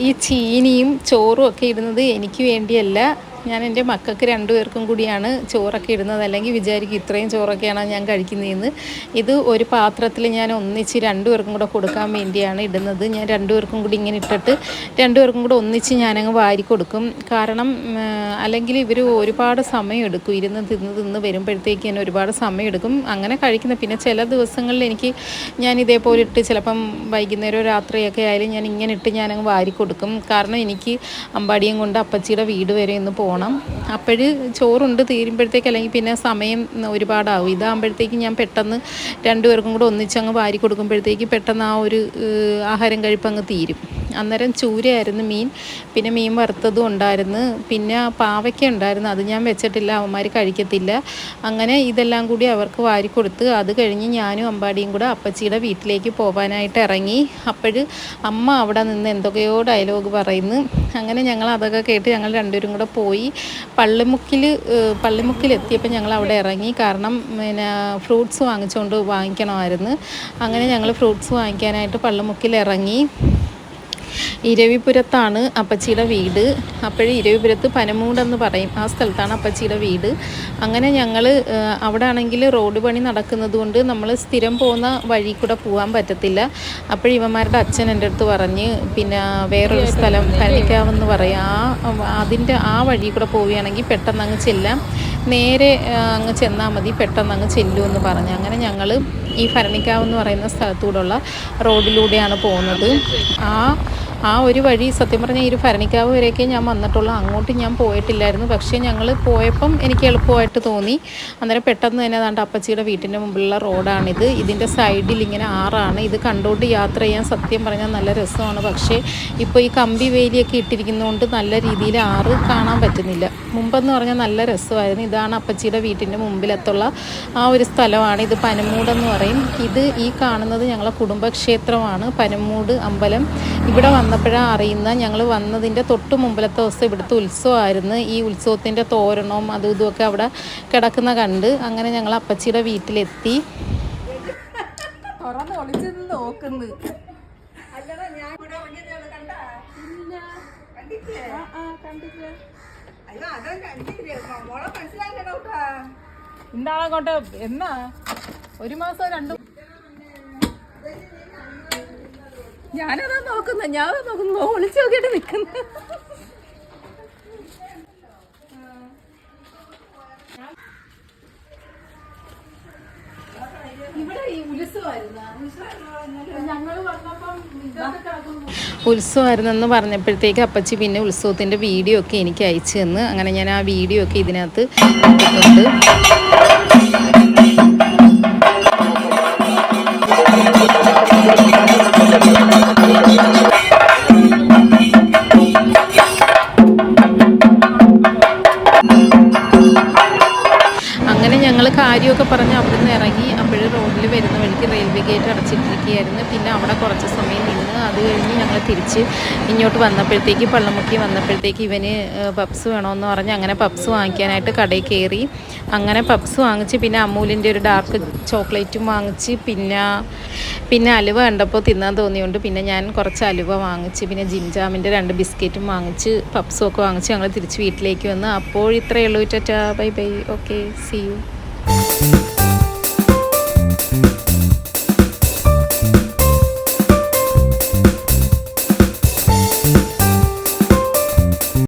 ഈ ചീനിയും ചോറും ഒക്കെ ഇടുന്നത് എനിക്ക് വേണ്ടിയല്ല. ഞാൻ എന്റെ മക്കൾക്ക് രണ്ടുപേർക്കും കൂടിയാണ് ചോറൊക്കെ ഇടുന്നത്. അല്ലെങ്കിൽ വിചാരിക്കും ഇത്രയും ചോറൊക്കെയാണ് ഞാൻ കഴിക്കുന്നതെന്ന്. ഇത് ഒരു പാത്രത്തിൽ ഞാൻ ഒന്നിച്ച് രണ്ടുപേർക്കും കൂടെ കൊടുക്കാൻ വേണ്ടിയാണ് ഇടുന്നത്. ഞാൻ രണ്ടുപേർക്കും കൂടി ഇങ്ങനെ ഇട്ടിട്ട് രണ്ടുപേർക്കും കൂടെ ഒന്നിച്ച് ഞാനങ്ങ് വാരി കൊടുക്കും. കാരണം അല്ലെങ്കിൽ ഇവർ ഒരുപാട് സമയം എടുക്കും. ഇരുന്ന് തിന്ന് തിന്ന് വരുമ്പോഴത്തേക്ക് തന്നെ ഒരുപാട് സമയം എടുക്കും. അങ്ങനെ കഴിക്കുന്ന പിന്നെ ചില ദിവസങ്ങളിൽ എനിക്ക് ഞാൻ ഇതേപോലെ ഇട്ട് ചിലപ്പം വൈകുന്നേരം രാത്രിയൊക്കെ ആയാലും ഞാൻ ഇങ്ങനെ ഇട്ട് ഞാനങ്ങ് വാരി കൊടുക്കും. കാരണം എനിക്ക് അമ്പാടിയും കൊണ്ട് അപ്പച്ചിയുടെ വീട് വരെ ഇന്ന് പോകണം. അപ്പോഴ് ചോറുണ്ട് തീരുമ്പോഴത്തേക്ക് അല്ലെങ്കിൽ പിന്നെ സമയം ഒരുപാടാവും. ഇതാകുമ്പോഴത്തേക്ക് ഞാൻ പെട്ടെന്ന് രണ്ടുപേർക്കും കൂടെ ഒന്നിച്ചങ്ങ് വാരി കൊടുക്കുമ്പോഴത്തേക്ക് പെട്ടെന്ന് ആ ഒരു ആഹാരം കഴിപ്പങ്ങ് തീരും. അന്നേരം ചൂരയായിരുന്നു മീൻ. പിന്നെ മീൻ വറുത്തതും ഉണ്ടായിരുന്നു. പിന്നെ പാവയ്ക്ക ഉണ്ടായിരുന്നു. അത് ഞാൻ വെച്ചിട്ടില്ല. അവന്മാർ കഴിക്കത്തില്ല. അങ്ങനെ ഇതെല്ലാം കൂടി അവർക്ക് വാരി കൊടുത്ത് അത് കഴിഞ്ഞ് ഞാനും അമ്പാടിയും കൂടെ അപ്പച്ചിയുടെ വീട്ടിലേക്ക് പോകാനായിട്ട് ഇറങ്ങി. അപ്പോഴ് അമ്മ അവിടെ നിന്ന് എന്തൊക്കെയോ ഡയലോഗ് പറയുന്നു. അങ്ങനെ ഞങ്ങൾ അതൊക്കെ കേട്ട് ഞങ്ങൾ രണ്ടുപേരും കൂടെ പോയി. പള്ളിമുക്കിൽ പള്ളിമുക്കിലെത്തിയപ്പോൾ ഞങ്ങൾ അവിടെ ഇറങ്ങി. കാരണം പിന്നെ ഫ്രൂട്ട്സ് വാങ്ങിച്ചുകൊണ്ട് വാങ്ങിക്കണമായിരുന്നു. അങ്ങനെ ഞങ്ങൾ ഫ്രൂട്ട്സ് വാങ്ങിക്കാനായിട്ട് പള്ളിമുക്കിൽ ഇറങ്ങി ഇരവിപുരത്താണ് അപ്പച്ചിയുടെ വീട്. അപ്പോഴേ ഇരവിപുരത്ത് പനമൂടെന്ന് പറയും. ആ സ്ഥലത്താണ് അപ്പച്ചിയുടെ വീട്. അങ്ങനെ ഞങ്ങൾ അവിടെ ആണെങ്കിൽ റോഡ് പണി നടക്കുന്നത് കൊണ്ട് നമ്മൾ സ്ഥിരം പോകുന്ന വഴി കൂടെ പോകാൻ പറ്റത്തില്ല. അപ്പോൾ ഇവന്മാരുടെ അച്ഛൻ എന്റെ അടുത്ത് പറഞ്ഞ് പിന്നെ വേറൊരു സ്ഥലം കനിക്കാവെന്ന് പറയും. ആ അതിന്റെ ആ വഴി കൂടെ പോവുകയാണെങ്കിൽ പെട്ടെന്ന് അങ്ങ് ചെല്ലാം. നേരെ അങ്ങ് ചെന്നാൽ മതി പെട്ടെന്ന് അങ്ങ് ചെല്ലുമെന്ന് പറഞ്ഞു. അങ്ങനെ ഞങ്ങൾ ഈ ഭരണിക്കാവ് എന്ന് പറയുന്ന സ്ഥലത്തൂടെയുള്ള റോഡിലൂടെയാണ് പോകുന്നത്. ആ ആ ഒരു വഴി സത്യം പറഞ്ഞാൽ ഈ ഒരു ഭരണിക്കാവ് വരെയൊക്കെ ഞാൻ വന്നിട്ടുള്ളൂ. അങ്ങോട്ട് ഞാൻ പോയിട്ടില്ലായിരുന്നു. പക്ഷേ ഞങ്ങൾ പോയപ്പം എനിക്ക് എളുപ്പമായിട്ട് തോന്നി. അന്നേരം പെട്ടെന്ന് തന്നെ അതാണ്ട് അപ്പച്ചിയുടെ വീട്ടിന്റെ മുമ്പിലുള്ള റോഡാണിത്. ഇതിന്റെ സൈഡിൽ ഇങ്ങനെ ആറാണ്. ഇത് കണ്ടുകൊണ്ട് യാത്ര ചെയ്യാൻ സത്യം പറഞ്ഞാൽ നല്ല രസമാണ്. പക്ഷേ ഇപ്പോൾ ഈ കമ്പി വേലിയൊക്കെ ഇട്ടിരിക്കുന്നതുകൊണ്ട് നല്ല രീതിയിൽ ആറ് കാണാൻ പറ്റുന്നില്ല. മുമ്പെന്ന് പറഞ്ഞാൽ നല്ല രസമായിരുന്നു. ഇതാണ് അപ്പച്ചിയുടെ വീട്ടിന്റെ മുമ്പിലത്തുള്ള ആ ഒരു സ്ഥലമാണ്. ഇത് പനമൂടെന്ന് പറയും. ഇത് ഈ കാണുന്നത് ഞങ്ങളുടെ കുടുംബക്ഷേത്രമാണ്. പനമൂട് അമ്പലം. ഇവിടെ വന്നപ്പോഴാണ് അറിയുന്നത് ഞങ്ങൾ വന്നതിന്റെ തൊട്ട് മുമ്പിലത്തെ ദിവസം ഇവിടുത്തെ ഉത്സവമായിരുന്നു. ഈ ഉത്സവത്തിന്റെ തോരണവും അതും ഇതുമൊക്കെ അവിടെ കിടക്കുന്ന കണ്ട് അങ്ങനെ ഞങ്ങൾ അപ്പച്ചിയുടെ വീട്ടിലെത്തി. ഇന്നാളെ കൊണ്ട്? എന്നാ? ഒരു മാസം രണ്ടു ഞാനതാ നോക്കുന്നത് ഞാൻ നോക്കുന്നു. ഒളിച്ചു നോക്കിയിട്ട് നിൽക്കുന്നു ഉത്സവമായിരുന്നെന്ന് പറഞ്ഞപ്പോഴത്തേക്ക് അപ്പച്ചി പിന്നെ ഉത്സവത്തിന്റെ വീഡിയോ ഒക്കെ എനിക്ക് അയച്ചു തന്ന്. അങ്ങനെ ഞാൻ ആ വീഡിയോ ഒക്കെ ഇതിനകത്ത് ഇട്ടിട്ടുണ്ട്. പറഞ്ഞ് അവിടുന്ന് ഇറങ്ങി അപ്പോഴും റോഡിൽ വരുന്ന വഴിക്ക് റെയിൽവേ ഗേറ്റ് അടച്ചിട്ടിരിക്കുകയായിരുന്നു. പിന്നെ അവിടെ കുറച്ച് സമയം നിന്ന് അത് കഴിഞ്ഞ് ഞങ്ങൾ തിരിച്ച് ഇങ്ങോട്ട് വന്നപ്പോഴത്തേക്ക് പള്ളമുക്കി വന്നപ്പോഴത്തേക്ക് ഇവന് പപ്സ് വേണമെന്ന് പറഞ്ഞ് അങ്ങനെ പപ്സ് വാങ്ങിക്കാനായിട്ട് കടയിൽ കയറി. അങ്ങനെ പപ്സ് വാങ്ങിച്ച് പിന്നെ അമൂലിന്റെ ഒരു ഡാർക്ക് ചോക്ലേറ്റും വാങ്ങിച്ച് പിന്നെ പിന്നെ അലുവ കണ്ടപ്പോൾ തിന്നാൻ തോന്നിയുകൊണ്ട് പിന്നെ ഞാൻ കുറച്ച് അലുവ വാങ്ങിച്ച് പിന്നെ ജിംജാമിന്റെ രണ്ട് ബിസ്ക്കറ്റും വാങ്ങിച്ച് പപ്സും ഒക്കെ വാങ്ങിച്ച് ഞങ്ങൾ തിരിച്ച് വീട്ടിലേക്ക് വന്ന്. അപ്പോൾ ഇത്രയേ ഉള്ളൂ tata bye bye okay see you. Thank you.